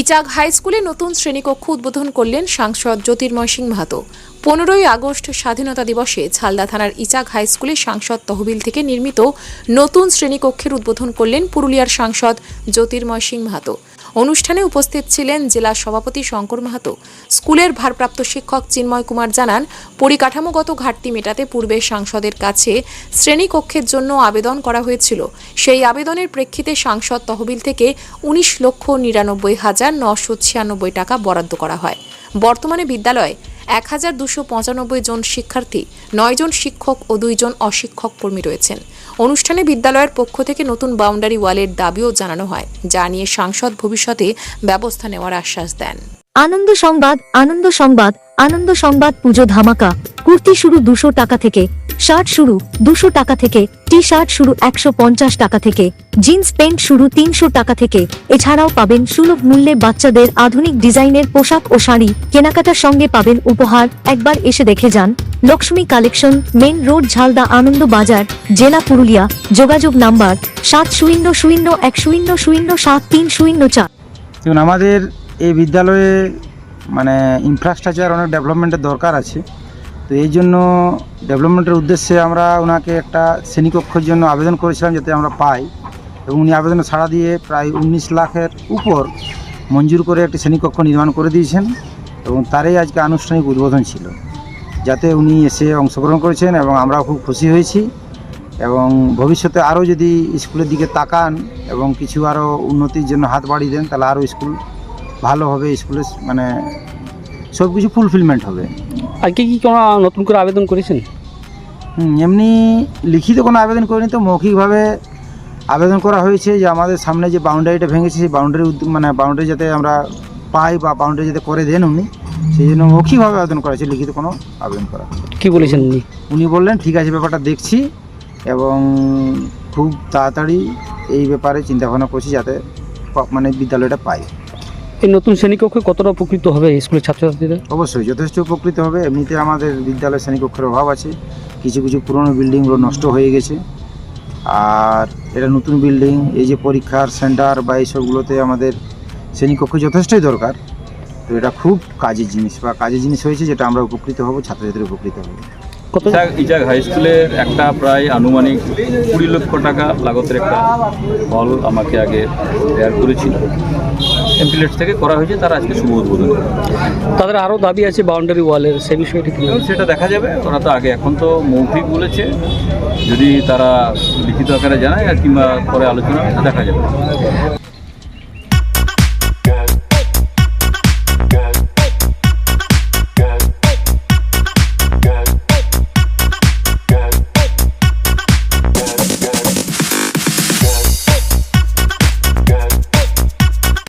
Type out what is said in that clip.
ইচাক high স্কুলে নতুন শ্রেণীকক্ষ উদ্বোধন করলেন সাংসদ জ্যোতির্ময় সিং মাহাতো। পনেরোই আগস্ট স্বাধীনতা দিবসে ঝালদা থানার ইচাক হাই স্কুলে সাংসদ তহবিল থেকে নির্মিত নতুন শ্রেণীকক্ষের উদ্বোধন করলেন পুরুলিয়ার সাংসদ জ্যোতির্ময় সিং মাহাতো। অনুষ্ঠানে উপস্থিত ছিলেন জেলা সভাপতি শঙ্কর মাহাতো। স্কুলের ভারপ্রাপ্ত শিক্ষক চিন্ময় কুমার জানান, পরিকাঠামোগত ঘাটতি মেটাতে পূর্বে সাংসদের কাছে শ্রেণীকক্ষের জন্য আবেদন করা হয়েছিল। সেই আবেদনের প্রেক্ষিতে সাংসদ তহবিল থেকে উনিশ লক্ষ নিরানব্বই হাজার নশো ছিয়ানব্বই টাকা বরাদ্দ করা হয়। বর্তমানে বিদ্যালয়ে এক জন শিক্ষার্থী, নয় জন শিক্ষক ও দুইজন অশিক্ষক কর্মী রয়েছেন। অনুষ্ঠানে বিদ্যালয়ের পক্ষ থেকে নতুন বাউন্ডারি ওয়ালের দাবিও জানানো হয়, যা নিয়ে সাংসদ ভবিষ্যতে ব্যবস্থা নেওয়ার আশ্বাস দেন। আনন্দ সংবাদ আনন্দ সংবাদ আনন্দ সংবাদ পুজো ধামাকা। কুর্তি শুরু দুশো টাকা থেকে, শার্ট শুরু দুশো টাকা থেকে টি শার্ট শুরু একশো পঞ্চাশ টাকা থেকে, জিন্স প্যান্ট শুরু তিনশো টাকা থেকে। এছাড়াও পাবেন সুলভ মূল্যে বাচ্চাদের আধুনিক ডিজাইনের পোশাক ও শাড়ি। কেনাকাটার সঙ্গে পাবেন উপহার। একবার এসে দেখে যান। Lakshmi collection, main road, Jhalda Ananda Bazar, জেলা পুরুলিয়া। যোগাযোগ নাম্বার সাত শূন্য শূন্য এক শূন্য শূন্য সাত তিন শূন্য চার। আমাদের এই বিদ্যালয়ে মানে ইনফ্রাস্ট্রাকচার অনেক ডেভেলপমেন্টের দরকার আছে। তো এই জন্য ডেভেলপমেন্টের উদ্দেশ্যে আমরা ওনাকে একটা শ্রেণীকক্ষের জন্য আবেদন করেছিলাম যাতে আমরা পাই। এবং উনি আবেদনে ছাড়া দিয়ে প্রায় উনিশ লাখের উপর মঞ্জুর করে একটি শ্রেণীকক্ষ নির্মাণ করে দিয়েছেন এবং তারই আজকে আনুষ্ঠানিক উদ্বোধন ছিল, যাতে উনি এসে অংশগ্রহণ করেছেন এবং আমরাও খুব খুশি হয়েছি। এবং ভবিষ্যতে আরও যদি স্কুলের দিকে তাকান এবং কিছু আরও উন্নতির জন্য হাত বাড়িয়ে দেন, তাহলে আরও স্কুল ভালো হবে স্কুলে মানে সব কিছু ফুলফিলমেন্ট হবে। আজকে কি কোনো নতুন করে আবেদন করেছেন? এমনি লিখিত কোনো আবেদন করিনি তো মৌখিকভাবে আবেদন করা হয়েছে যে আমাদের সামনে যে বাউন্ডারিটা ভেঙেছে সেই বাউন্ডারি মানে বাউন্ডারি যাতে আমরা পাই বা বাউন্ডারি যাতে করে দেন উনি সেই জন্য মৌখিকভাবে আবেদন করা হয়েছে লিখিত কোনো আবেদন করা। কি বলেছেন উনি? উনি বললেন ঠিক আছে ব্যাপারটা দেখছি এবং খুব তাড়াতাড়ি এই ব্যাপারে চিন্তাভাবনা করছি যাতে মানে বিদ্যালয়টা পাই। এই নতুন শ্রেণীকক্ষে কতটা উপকৃত হবে স্কুলের ছাত্রছাত্রীরা? অবশ্যই যথেষ্ট উপকৃত হবে। এমনিতে আমাদের বিদ্যালয় শ্রেণীকক্ষের অভাব আছে। কিছু কিছু পুরনো বিল্ডিংগুলো নষ্ট হয়ে গেছে। আর এটা নতুন বিল্ডিং এই যে পরীক্ষার সেন্টার বা এইসবগুলোতে আমাদের শ্রেণীকক্ষ যথেষ্টই দরকার। তো এটা খুব কাজের জিনিস বা কাজের জিনিস হয়েছে যেটা আমরা উপকৃত হব ছাত্রছাত্রী উপকৃত হবে। কত ইজাক হাই স্কুলের একটা প্রায় আনুমানিক কুড়ি লক্ষ টাকা লাগতের একটা হল আমাকে আগে দেয়ার করেছিল। এমপিলেট থেকে করা হয়েছে তারা আজকে শুভ উদ্বোধন। তাদের আরও দাবি আছে বাউন্ডারি ওয়ালের সে বিষয়টি কি সেটা দেখা যাবে ওরা তো আগে এখন তো মৌখিক বলেছে যদি তারা লিখিত আকারে জানায় আর কিংবা পরে আলোচনা দেখা যাবে।